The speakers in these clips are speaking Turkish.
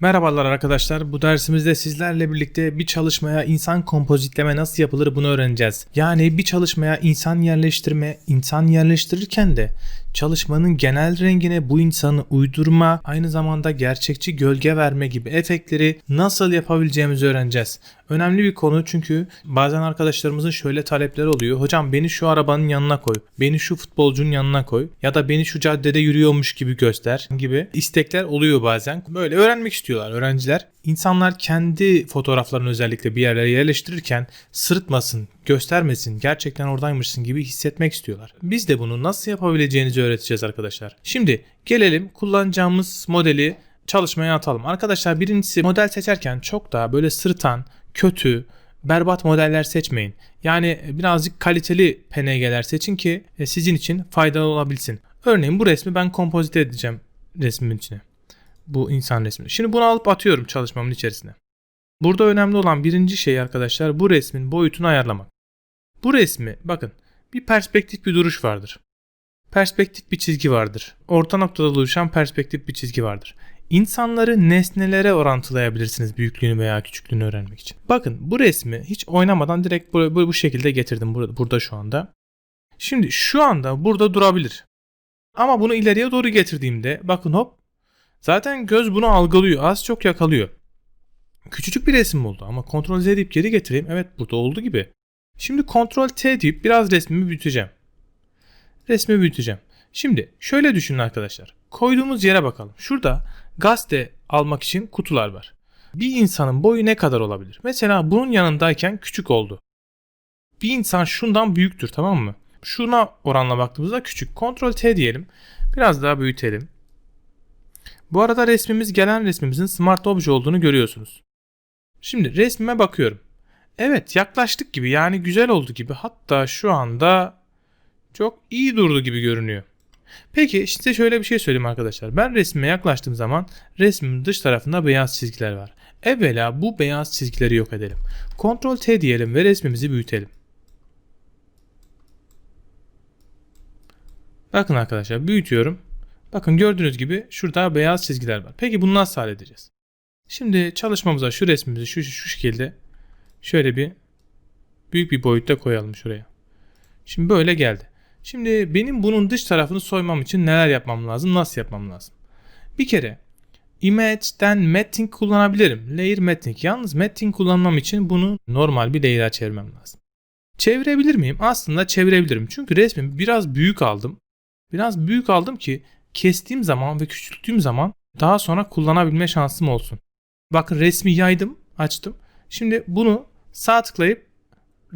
Merhabalar arkadaşlar. Bu dersimizde sizlerle birlikte bir çalışmaya insan kompozitleme nasıl yapılır bunu öğreneceğiz. Yani bir çalışmaya insan yerleştirme, insan yerleştirirken de çalışmanın genel rengine bu insanı uydurma, aynı zamanda gerçekçi gölge verme gibi efektleri nasıl yapabileceğimizi öğreneceğiz. Önemli bir konu çünkü bazen arkadaşlarımızın şöyle talepleri oluyor. Hocam beni şu arabanın yanına koy, beni şu futbolcunun yanına koy ya da beni şu caddede yürüyormuş gibi göster gibi istekler oluyor bazen. Böyle öğrenmek istiyorlar öğrenciler. İnsanlar kendi fotoğraflarını özellikle bir yerlere yerleştirirken sırıtmasın, göstermesin, gerçekten oradaymışsın gibi hissetmek istiyorlar. Biz de bunu nasıl yapabileceğinizi öğreteceğiz arkadaşlar. Şimdi gelelim kullanacağımız modeli çalışmaya atalım. Arkadaşlar birincisi model seçerken çok daha böyle sırıtan, kötü, berbat modeller seçmeyin. Yani birazcık kaliteli PNG'ler seçin ki e, sizin için faydalı olabilsin. Örneğin bu resmi ben kompozite edeceğim resmimin içine. Bu insan resmi. Şimdi bunu alıp atıyorum çalışmamın içerisine. Burada önemli olan birinci şey arkadaşlar bu resmin boyutunu ayarlamak. Bu resmi bakın bir perspektif bir duruş vardır. Perspektif bir çizgi vardır. Orta noktada oluşan perspektif bir çizgi vardır. İnsanları nesnelere orantılayabilirsiniz büyüklüğünü veya küçüklüğünü öğrenmek için. Bakın bu resmi hiç oynamadan direkt bu, bu, bu şekilde getirdim burada, burada şu anda. Şimdi şu anda burada durabilir. Ama bunu ileriye doğru getirdiğimde bakın hop zaten göz bunu algılıyor az çok yakalıyor. Küçücük bir resim oldu ama kontrol Z deyip geri getireyim. Evet burada oldu gibi. Şimdi kontrol T deyip biraz resmimi büyüteceğim. Resmi büyüteceğim. Şimdi şöyle düşünün arkadaşlar. Koyduğumuz yere bakalım. Şurada gazete almak için kutular var. Bir insanın boyu ne kadar olabilir? Mesela bunun yanındayken küçük oldu. Bir insan şundan büyüktür tamam mı? Şuna oranla baktığımızda küçük. Kontrol T diyelim. Biraz daha büyütelim. Bu arada resmimiz gelen resmimizin Smart Obje olduğunu görüyorsunuz. Şimdi resmime bakıyorum. Evet yaklaştık gibi yani güzel oldu gibi hatta şu anda çok iyi durdu gibi görünüyor. Peki size şöyle bir şey söyleyeyim arkadaşlar. Ben resmime yaklaştığım zaman resmin dış tarafında beyaz çizgiler var. Evvela bu beyaz çizgileri yok edelim. Ctrl T diyelim ve resmimizi büyütelim. Bakın arkadaşlar büyütüyorum. Bakın gördüğünüz gibi şurada beyaz çizgiler var. Peki bunu nasıl halledeceğiz? Şimdi çalışmamıza şu resmimizi şu, şu şekilde şöyle bir büyük bir boyutta koyalım şuraya. Şimdi böyle geldi. Şimdi benim bunun dış tarafını soymam için neler yapmam lazım? Nasıl yapmam lazım? Bir kere Image'den Matting kullanabilirim. Layer Matting. Yalnız Matting kullanmam için bunu normal bir layer'a çevirmem lazım. Çevirebilir miyim? Aslında çevirebilirim. Çünkü resmimi biraz büyük aldım. Biraz büyük aldım ki kestiğim zaman ve küçülttüğüm zaman daha sonra kullanabilme şansım olsun. Bakın resmi yaydım, açtım. Şimdi bunu sağ tıklayıp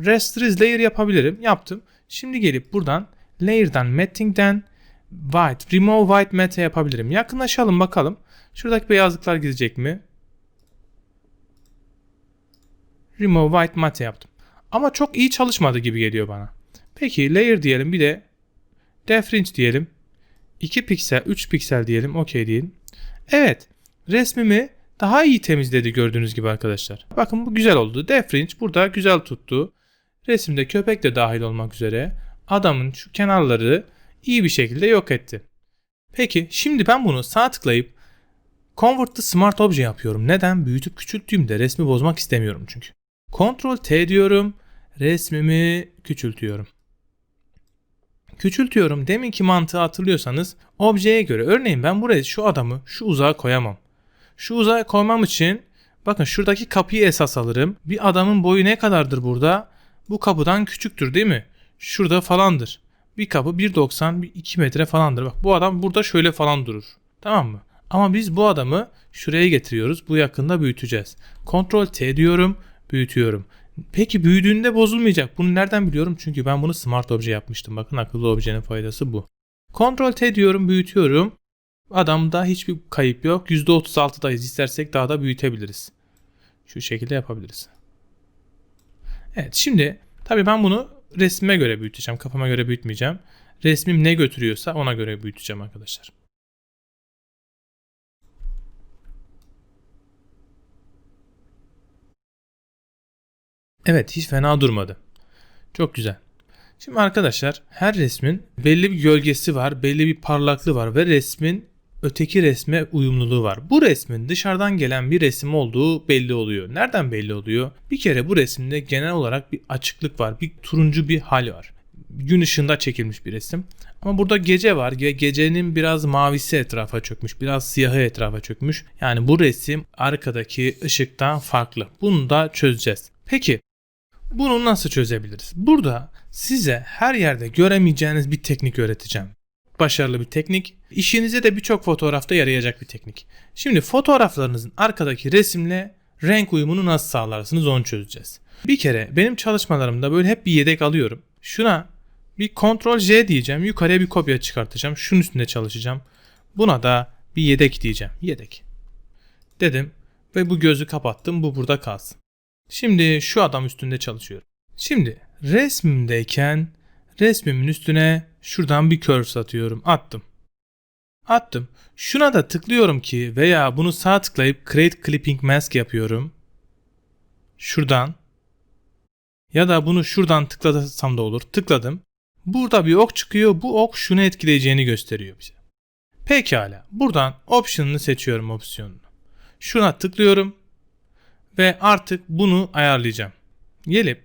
Rasterize Layer yapabilirim. Yaptım. Şimdi gelip buradan Layer'dan Matting'den White, Remove White Matte yapabilirim. Yakınlaşalım bakalım. Şuradaki beyazlıklar gidecek mi? Remove White Matte yaptım. Ama çok iyi çalışmadı gibi geliyor bana. Peki Layer diyelim bir de Defringe diyelim. 2 piksel, 3 piksel diyelim. Okey diyelim. Evet. Resmimi daha iyi temizledi gördüğünüz gibi arkadaşlar. Bakın bu güzel oldu. Defringe burada güzel tuttu. Resimde köpek de dahil olmak üzere adamın şu kenarları iyi bir şekilde yok etti. Peki şimdi ben bunu sağ tıklayıp Convert to Smart Obje yapıyorum. Neden? Büyütüp küçülttüğümde resmi bozmak istemiyorum çünkü. Ctrl T diyorum. Resmimi küçültüyorum. Küçültüyorum. Deminki mantığı hatırlıyorsanız objeye göre örneğin ben buraya şu adamı şu uzağa koyamam. Şu uzağa koymam için bakın şuradaki kapıyı esas alırım. Bir adamın boyu ne kadardır burada? Bu kapıdan küçüktür değil mi? Şurada falandır. Bir kapı 1.90 2 metre falandır. Bak bu adam burada şöyle falan durur. Tamam mı? Ama biz bu adamı şuraya getiriyoruz. Bu yakında büyüteceğiz. Ctrl T diyorum. Büyütüyorum. Peki büyüdüğünde bozulmayacak. Bunu nereden biliyorum? Çünkü ben bunu smart obje yapmıştım. Bakın akıllı objenin faydası bu. Ctrl T diyorum. Büyütüyorum. Adamda hiçbir kayıp yok. %36'dayız. İstersek daha da büyütebiliriz. Şu şekilde yapabiliriz. Evet şimdi tabii ben bunu resmime göre büyüteceğim. Kafama göre büyütmeyeceğim. Resmim ne götürüyorsa ona göre büyüteceğim arkadaşlar. Evet hiç fena durmadı. Çok güzel. Şimdi arkadaşlar her resmin belli bir gölgesi var, belli bir parlaklığı var ve resmin öteki resme uyumluluğu var. Bu resmin dışarıdan gelen bir resim olduğu belli oluyor. Nereden belli oluyor? Bir kere bu resimde genel olarak bir açıklık var. Bir turuncu bir hal var. Gün ışığında çekilmiş bir resim. Ama burada gece var ve gecenin biraz mavisi etrafa çökmüş. Biraz siyahı etrafa çökmüş. Yani bu resim arkadaki ışıktan farklı. Bunu da çözeceğiz. Peki bunu nasıl çözebiliriz? Burada size her yerde göremeyeceğiniz bir teknik öğreteceğim. Başarılı bir teknik. İşinize de birçok fotoğrafta yarayacak bir teknik. Şimdi fotoğraflarınızın arkadaki resimle renk uyumunu nasıl sağlarsınız onu çözeceğiz. Bir kere benim çalışmalarımda böyle hep bir yedek alıyorum. Şuna bir Ctrl J diyeceğim. Yukarıya bir kopya çıkartacağım. Şunun üstünde çalışacağım. Buna da bir yedek diyeceğim. Yedek. Dedim ve bu gözü kapattım. Bu burada kalsın. Şimdi şu adam üstünde çalışıyorum. Şimdi resmimdeyken resmimin üstüne şuradan bir curve atıyorum. Attım. Attım. Şuna da tıklıyorum ki veya bunu sağ tıklayıp Create Clipping Mask yapıyorum. Şuradan. Ya da bunu şuradan tıklasam da olur. Tıkladım. Burada bir ok çıkıyor. Bu ok şunu etkileyeceğini gösteriyor bize. Pekala. Buradan option'ını seçiyorum opsiyonunu. Şuna tıklıyorum. Ve artık bunu ayarlayacağım. Gelip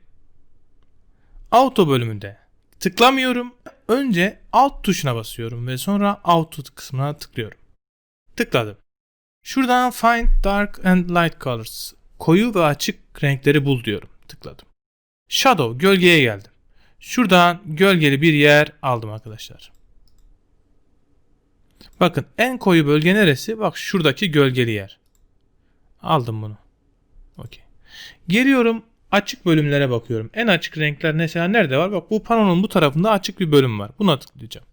auto bölümünde tıklamıyorum. Önce alt tuşuna basıyorum ve sonra auto kısmına tıklıyorum. Tıkladım. Şuradan find dark and light colors. Koyu ve açık renkleri bul diyorum. Tıkladım. Shadow gölgeye geldim. Şuradan gölgeli bir yer aldım arkadaşlar. Bakın en koyu bölge neresi? Bak şuradaki gölgeli yer. Aldım bunu. Okey. Geliyorum açık bölümlere bakıyorum. En açık renkler mesela nerede var? Bak bu panonun bu tarafında açık bir bölüm var. Buna tıklayacağım.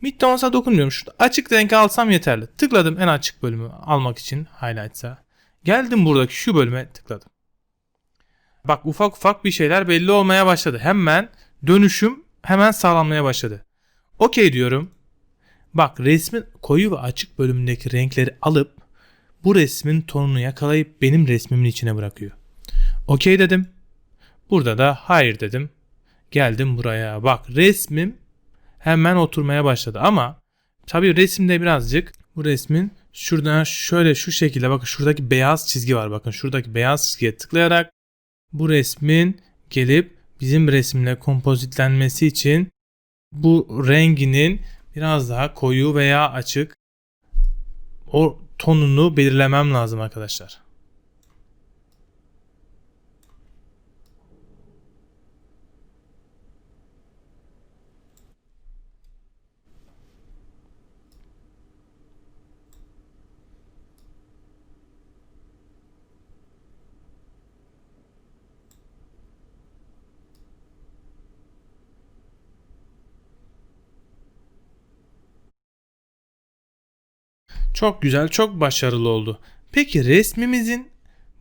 Midtones'a dokunmuyorum. Şurada açık renk alsam yeterli. Tıkladım en açık bölümü almak için highlights'a. Geldim buradaki şu bölüme tıkladım. Bak ufak ufak bir şeyler belli olmaya başladı. Hemen dönüşüm hemen sağlanmaya başladı. Okey diyorum. Bak resmin koyu ve açık bölümündeki renkleri alıp bu resmin tonunu yakalayıp benim resmimin içine bırakıyor. Okey dedim. Burada da hayır dedim. Geldim buraya. Bak resmim hemen oturmaya başladı ama tabii resimde birazcık bu resmin şuradan şöyle şu şekilde bakın şuradaki beyaz çizgi var. Bakın şuradaki beyaz çizgiye tıklayarak bu resmin gelip bizim resimle kompozitlenmesi için bu renginin biraz daha koyu veya açık o tonunu belirlemem lazım arkadaşlar. Çok güzel, çok başarılı oldu. Peki resmimizin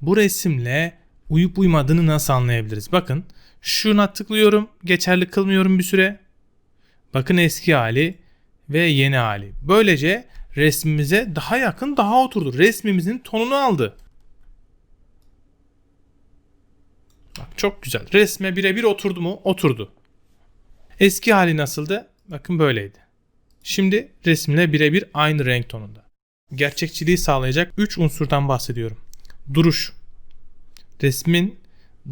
bu resimle uyup uymadığını nasıl anlayabiliriz? Bakın şuna tıklıyorum, geçerli kılmıyorum bir süre. Bakın eski hali ve yeni hali. Böylece resmimize daha yakın, daha oturdu. Resmimizin tonunu aldı. Bak çok güzel. Resme birebir oturdu mu? Oturdu. Eski hali nasıldı? Bakın böyleydi. Şimdi resimle birebir aynı renk tonunda gerçekçiliği sağlayacak 3 unsurdan bahsediyorum. Duruş. Resmin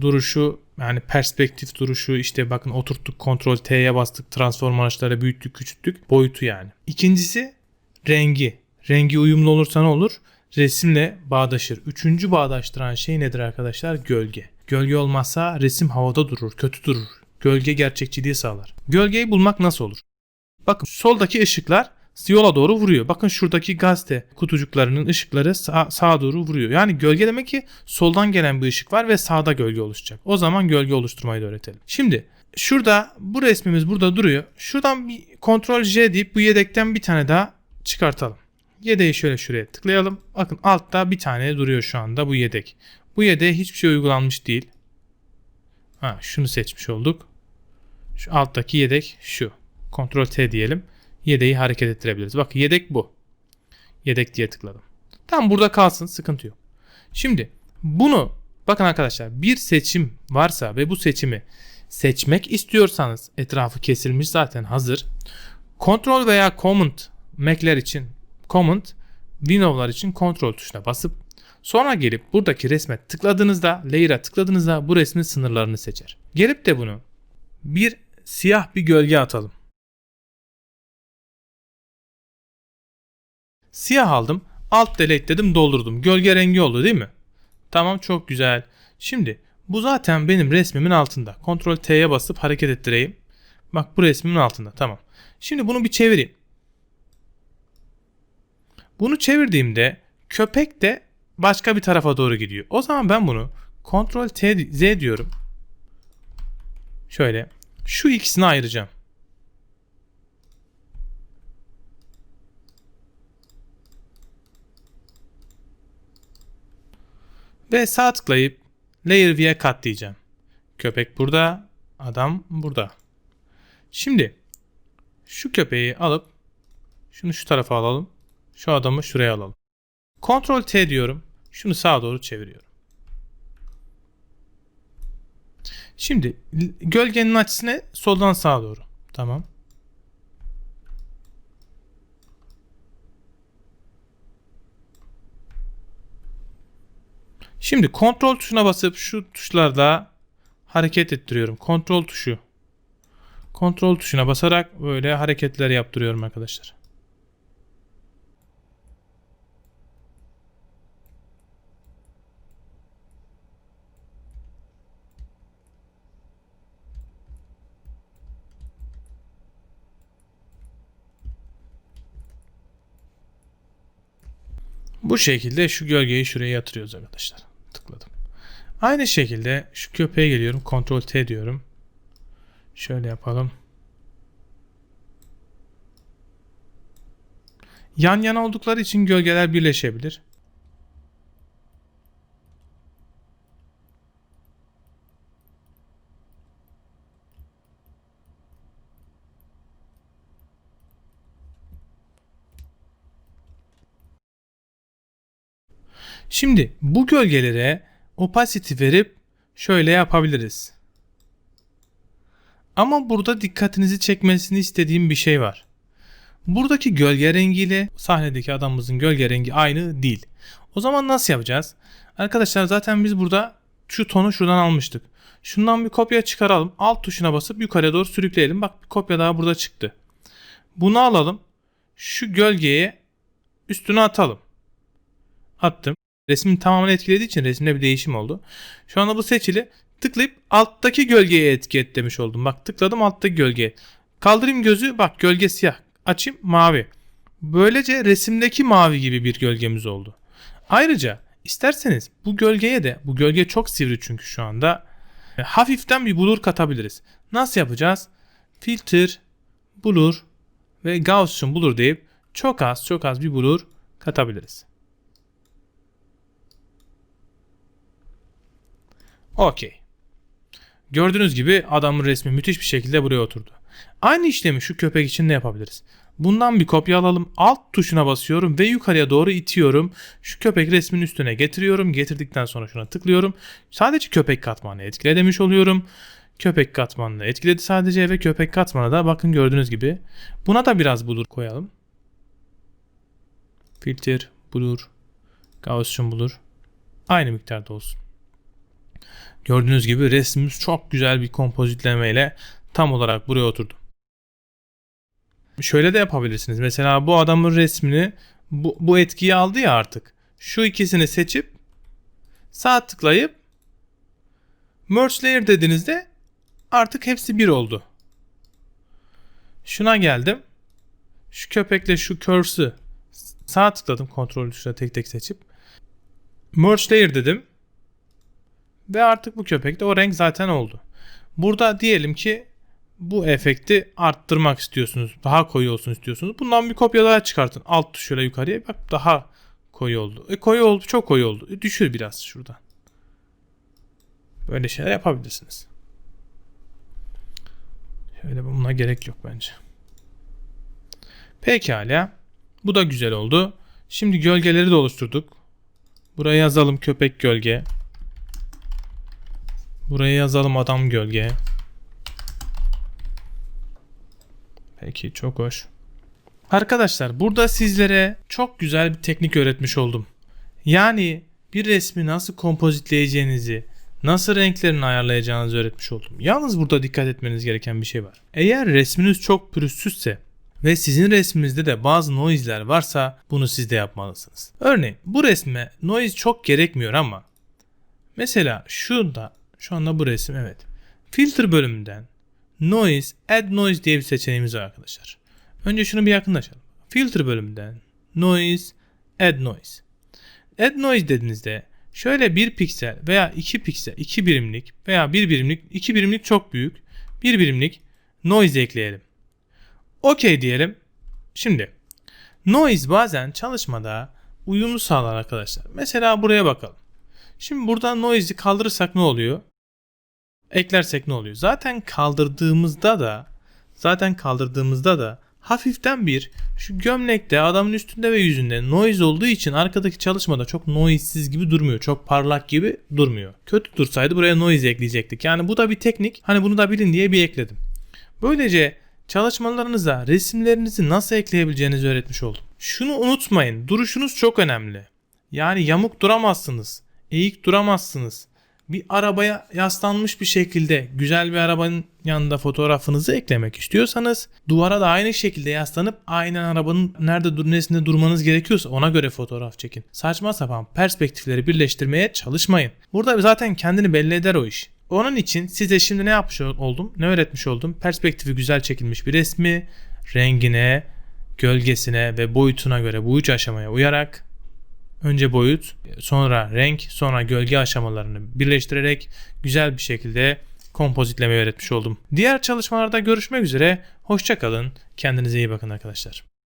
duruşu yani perspektif duruşu işte bakın oturttuk kontrol T'ye bastık transform araçları büyüttük küçülttük boyutu yani. İkincisi rengi. Rengi uyumlu olursa ne olur? Resimle bağdaşır. Üçüncü bağdaştıran şey nedir arkadaşlar? Gölge. Gölge olmazsa resim havada durur, kötü durur. Gölge gerçekçiliği sağlar. Gölgeyi bulmak nasıl olur? Bakın soldaki ışıklar yola doğru vuruyor. Bakın şuradaki gazete kutucuklarının ışıkları sağ, sağa doğru vuruyor. Yani gölge demek ki soldan gelen bir ışık var ve sağda gölge oluşacak. O zaman gölge oluşturmayı da öğretelim. Şimdi şurada bu resmimiz burada duruyor. Şuradan bir kontrol J deyip bu yedekten bir tane daha çıkartalım. Yedeği şöyle şuraya tıklayalım. Bakın altta bir tane duruyor şu anda bu yedek. Bu yedeğe hiçbir şey uygulanmış değil. Ha, şunu seçmiş olduk. Şu alttaki yedek şu. Kontrol T diyelim yedeği hareket ettirebiliriz. Bak yedek bu. Yedek diye tıkladım. Tam burada kalsın sıkıntı yok. Şimdi bunu bakın arkadaşlar bir seçim varsa ve bu seçimi seçmek istiyorsanız etrafı kesilmiş zaten hazır. Ctrl veya Command Mac'ler için Command Windows'lar için kontrol tuşuna basıp sonra gelip buradaki resme tıkladığınızda layer'a tıkladığınızda bu resmin sınırlarını seçer. Gelip de bunu bir siyah bir gölge atalım. Siyah aldım. Alt delete dedim doldurdum. Gölge rengi oldu değil mi? Tamam çok güzel. Şimdi bu zaten benim resmimin altında. Ctrl T'ye basıp hareket ettireyim. Bak bu resmimin altında. Tamam. Şimdi bunu bir çevireyim. Bunu çevirdiğimde köpek de başka bir tarafa doğru gidiyor. O zaman ben bunu Ctrl T Z diyorum. Şöyle şu ikisini ayıracağım. Ve sağ tıklayıp Layer V'ye kat diyeceğim. Köpek burada, adam burada. Şimdi şu köpeği alıp şunu şu tarafa alalım. Şu adamı şuraya alalım. Ctrl T diyorum. Şunu sağa doğru çeviriyorum. Şimdi gölgenin açısını soldan sağa doğru. Tamam. Şimdi kontrol tuşuna basıp şu tuşlarda hareket ettiriyorum. Kontrol tuşu. Kontrol tuşuna basarak böyle hareketler yaptırıyorum arkadaşlar. Bu şekilde şu gölgeyi şuraya yatırıyoruz arkadaşlar. Aynı şekilde şu köpeğe geliyorum. Ctrl T diyorum. Şöyle yapalım. Yan yana oldukları için gölgeler birleşebilir. Şimdi bu gölgelere opacity verip şöyle yapabiliriz. Ama burada dikkatinizi çekmesini istediğim bir şey var. Buradaki gölge rengiyle sahnedeki adamımızın gölge rengi aynı değil. O zaman nasıl yapacağız? Arkadaşlar zaten biz burada şu tonu şuradan almıştık. Şundan bir kopya çıkaralım. Alt tuşuna basıp yukarıya doğru sürükleyelim. Bak bir kopya daha burada çıktı. Bunu alalım. Şu gölgeye üstüne atalım. Attım. Resmin tamamını etkilediği için resimde bir değişim oldu. Şu anda bu seçili. Tıklayıp alttaki gölgeye etiketlemiş oldum. Bak tıkladım alttaki gölgeye. Kaldırayım gözü bak gölge siyah. Açayım mavi. Böylece resimdeki mavi gibi bir gölgemiz oldu. Ayrıca isterseniz bu gölgeye de bu gölge çok sivri çünkü şu anda e, hafiften bir blur katabiliriz. Nasıl yapacağız? Filter, blur ve Gaussian blur deyip çok az çok az bir blur katabiliriz. Okey. Gördüğünüz gibi adamın resmi müthiş bir şekilde buraya oturdu. Aynı işlemi şu köpek için de yapabiliriz. Bundan bir kopya alalım. Alt tuşuna basıyorum ve yukarıya doğru itiyorum. Şu köpek resmin üstüne getiriyorum. Getirdikten sonra şuna tıklıyorum. Sadece köpek katmanı etkile demiş oluyorum. Köpek katmanını etkiledi sadece ve köpek katmanı da bakın gördüğünüz gibi. Buna da biraz blur koyalım. Filter, blur, Gaussian blur. Aynı miktarda olsun. Gördüğünüz gibi resmimiz çok güzel bir kompozitlemeyle tam olarak buraya oturdu. Şöyle de yapabilirsiniz. Mesela bu adamın resmini bu, bu etkiyi aldı ya artık. Şu ikisini seçip sağ tıklayıp merge layer dediğinizde artık hepsi bir oldu. Şuna geldim. Şu köpekle şu curse'ü sağ tıkladım kontrol tuşuna tek tek seçip merge layer dedim. Ve artık bu köpekte o renk zaten oldu. Burada diyelim ki bu efekti arttırmak istiyorsunuz. Daha koyu olsun istiyorsunuz. Bundan bir kopya daha çıkartın. Alt tuşuyla yukarıya bak daha koyu oldu. E koyu oldu çok koyu oldu. E düşür biraz şuradan. Böyle şeyler yapabilirsiniz. Şöyle buna gerek yok bence. Pekala. Bu da güzel oldu. Şimdi gölgeleri de oluşturduk. Buraya yazalım köpek gölge. Buraya yazalım adam gölge. Peki çok hoş. Arkadaşlar burada sizlere çok güzel bir teknik öğretmiş oldum. Yani bir resmi nasıl kompozitleyeceğinizi, nasıl renklerini ayarlayacağınızı öğretmiş oldum. Yalnız burada dikkat etmeniz gereken bir şey var. Eğer resminiz çok pürüzsüzse ve sizin resminizde de bazı noise'ler varsa bunu siz de yapmalısınız. Örneğin bu resme noise çok gerekmiyor ama mesela şunda şu anda bu resim evet. Filter bölümünden noise, add noise diye bir seçeneğimiz var arkadaşlar. Önce şunu bir yakınlaşalım. Filter bölümünden noise, add noise. Add noise dediğinizde şöyle bir piksel veya iki piksel, iki birimlik veya bir birimlik, iki birimlik çok büyük, bir birimlik noise ekleyelim. OK diyelim. Şimdi noise bazen çalışmada uyumu sağlar arkadaşlar. Mesela buraya bakalım. Şimdi buradan noise'i kaldırırsak ne oluyor? Eklersek ne oluyor? Zaten kaldırdığımızda da zaten kaldırdığımızda da hafiften bir şu gömlekte adamın üstünde ve yüzünde noise olduğu için arkadaki çalışmada çok noise'siz gibi durmuyor. Çok parlak gibi durmuyor. Kötü dursaydı buraya noise ekleyecektik. Yani bu da bir teknik. Hani bunu da bilin diye bir ekledim. Böylece çalışmalarınıza resimlerinizi nasıl ekleyebileceğinizi öğretmiş oldum. Şunu unutmayın. Duruşunuz çok önemli. Yani yamuk duramazsınız. Eğik duramazsınız. Bir arabaya yaslanmış bir şekilde güzel bir arabanın yanında fotoğrafınızı eklemek istiyorsanız duvara da aynı şekilde yaslanıp aynen arabanın nerede dur nesinde durmanız gerekiyorsa ona göre fotoğraf çekin. Saçma sapan perspektifleri birleştirmeye çalışmayın. Burada zaten kendini belli eder o iş. Onun için size şimdi ne yapmış oldum? Ne öğretmiş oldum? Perspektifi güzel çekilmiş bir resmi rengine, gölgesine ve boyutuna göre bu üç aşamaya uyarak önce boyut, sonra renk, sonra gölge aşamalarını birleştirerek güzel bir şekilde kompozitlemeyi öğretmiş oldum. Diğer çalışmalarda görüşmek üzere. Hoşçakalın. Kendinize iyi bakın arkadaşlar.